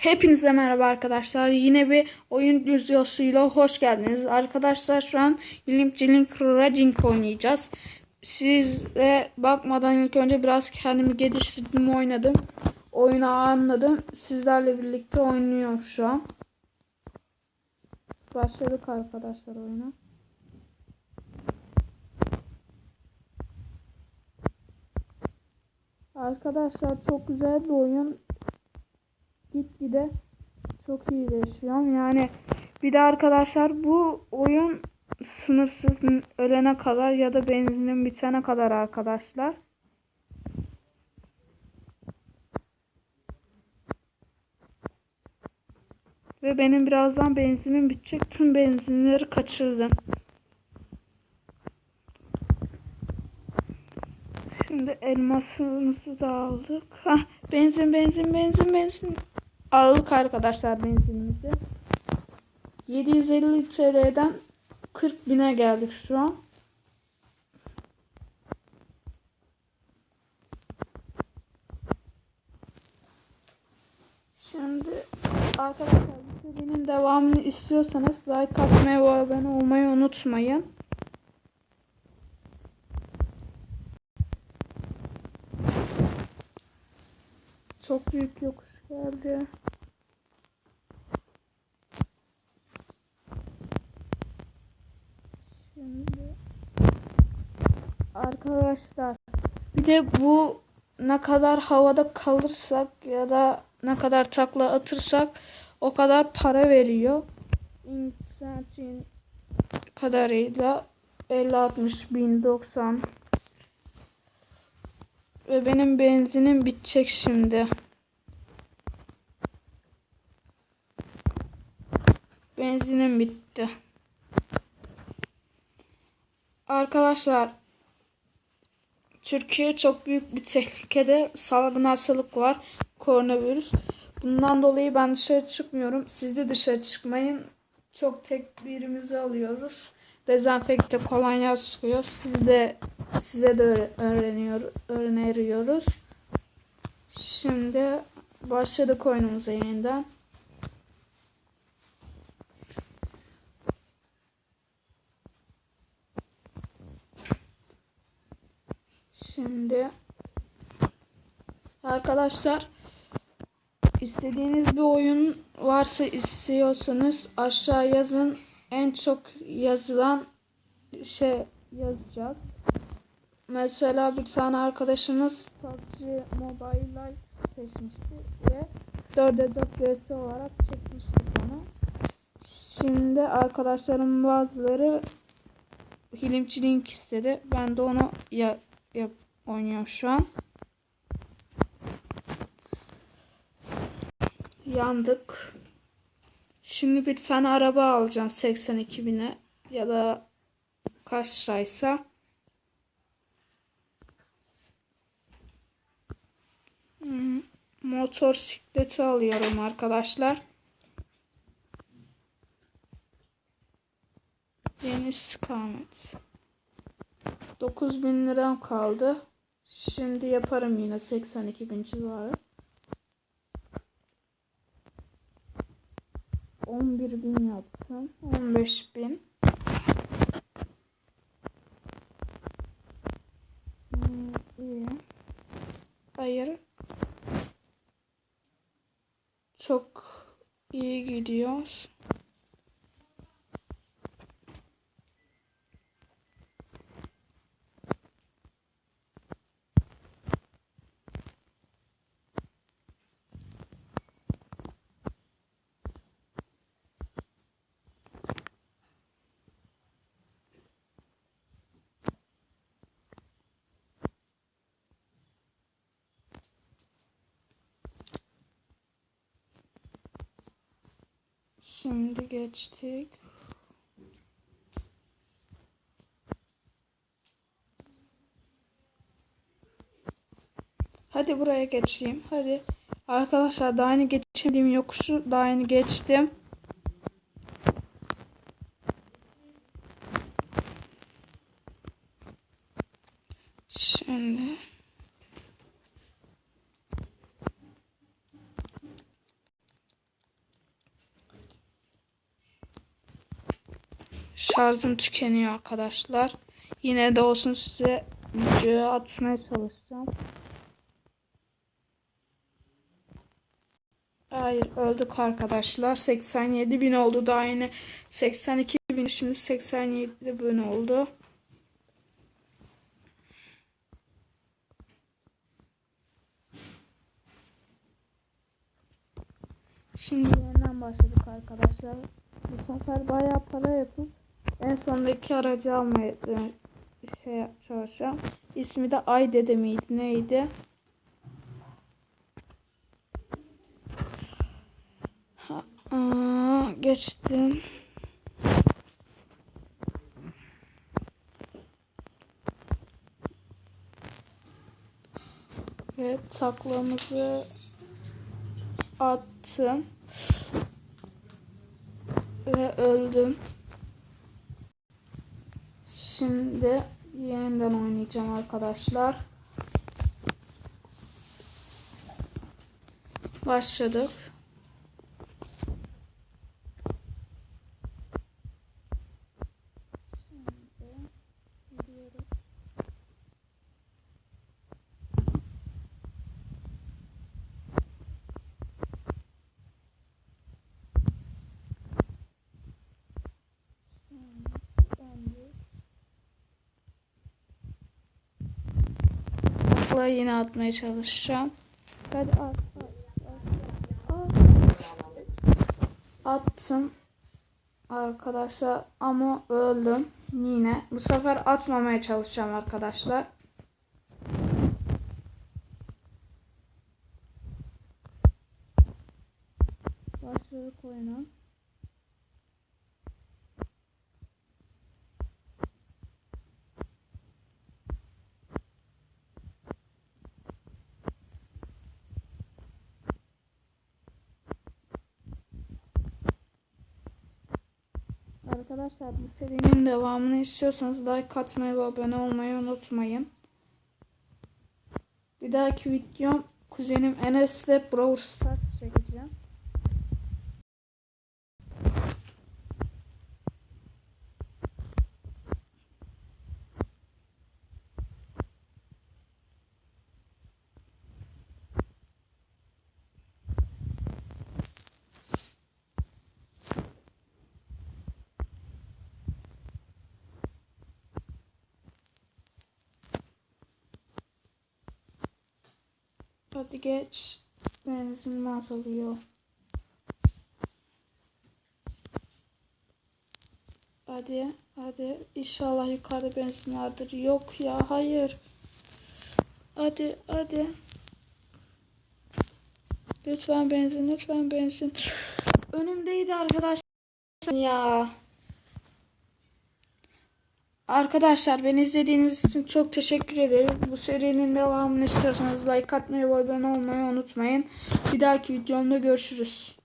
Hepinize merhaba arkadaşlar. Yine bir oyun videosuyla hoş geldiniz. Arkadaşlar şu an Link Link Raging oynayacağız. Size bakmadan ilk önce biraz kendimi geliştirdim oynadım. Oyunu anladım. Sizlerle birlikte oynuyorum şu an. Başladık arkadaşlar oyuna. Arkadaşlar çok güzel bir oyun gitgide çok iyileşiyorum. Yani bir de arkadaşlar bu oyun sınırsız ölene kadar ya da benzinin bitene kadar arkadaşlar. Ve benim birazdan benzinim bitecek. Tüm benzinleri kaçırdım. Şimdi elmasımızı da aldık. Hah, benzin benzin benzin benzin. Aldık arkadaşlar benzinimizi. 750 TL'den 40 bine geldik şu an. Şimdi arkadaşlar bu serinin devamını istiyorsanız like atmayı ve abone olmayı unutmayın. Çok büyük yokuş geldi. Şimdi arkadaşlar bir de bu ne kadar havada kalırsak ya da ne kadar takla atırsak o kadar para veriyor. İnternetin kadarıyla 50 60 bin 90 ve benim benzinim bitecek şimdi. Benzinim bitti. Arkadaşlar Türkiye çok büyük bir tehlikede salgın hastalık var. Koronavirüs. Bundan dolayı ben dışarı çıkmıyorum. Siz de dışarı çıkmayın. Çok tedbirimizi alıyoruz. Dezenfekte kolonya sıkıyor. Biz de size de öğreniyor, öğreniyoruz. Şimdi başladık oyunumuza yeniden. Şimdi arkadaşlar istediğiniz bir oyun varsa istiyorsanız aşağı yazın. En çok yazılan şey yazacağız. Mesela bir tane arkadaşımız PUBG Mobile seçmişti ve 4'e 4 vs olarak çekmişti bana. Şimdi arkadaşlarım bazıları Hilimçi Link istedi. Ben de onu ya, yap, oynuyorum şu an. Yandık. Şimdi bir tane araba alacağım 82 bine ya da kaç liraysa. Hmm, Motor sikleti alıyorum arkadaşlar. Yeni istikamet. 9000 liram kaldı. Şimdi yaparım yine 82 bin civarı. 11 bin yaptım. 15 bin. Hmm, iyi. Hayır. Çok iyi gidiyor. Şimdi geçtik. Hadi buraya geçeyim. Hadi. Arkadaşlar daha yeni geçemediğim yokuşu daha yeni geçtim. Şimdi Şarjım tükeniyor arkadaşlar. Yine de olsun size videoyu atmaya çalışacağım. Hayır öldük arkadaşlar. 87 bin oldu daha yine 82 bin şimdi 87 bin oldu. Şimdi yeniden başladık arkadaşlar. Bu sefer bayağı para yapıp en sondaki aracı almaya e, şey çalışacağım. İsmi de Ay Dede miydi neydi? Ha, aa, geçtim. Ve taklamızı attım. Ve öldüm. Şimdi yeniden oynayacağım arkadaşlar. Başladık. Şimdi gidiyoruz. Şimdi Takla yine atmaya çalışacağım. Hadi at, at, at, at. Attım. Arkadaşlar ama öldüm yine. Bu sefer atmamaya çalışacağım arkadaşlar. Başladık oyuna. Arkadaşlar bu serinin devamını istiyorsanız like atmayı ve abone olmayı unutmayın. Bir dahaki videom kuzenim Enes'le Brawl Stars çekeceğim. Hadi geç. Benzin azalıyor. Hadi, hadi. İnşallah yukarıda benzin vardır. Yok ya, hayır. Hadi, hadi. Lütfen benzin, lütfen benzin. Önümdeydi arkadaşlar ya. Arkadaşlar beni izlediğiniz için çok teşekkür ederim. Bu serinin devamını istiyorsanız like atmayı ve abone olmayı unutmayın. Bir dahaki videomda görüşürüz.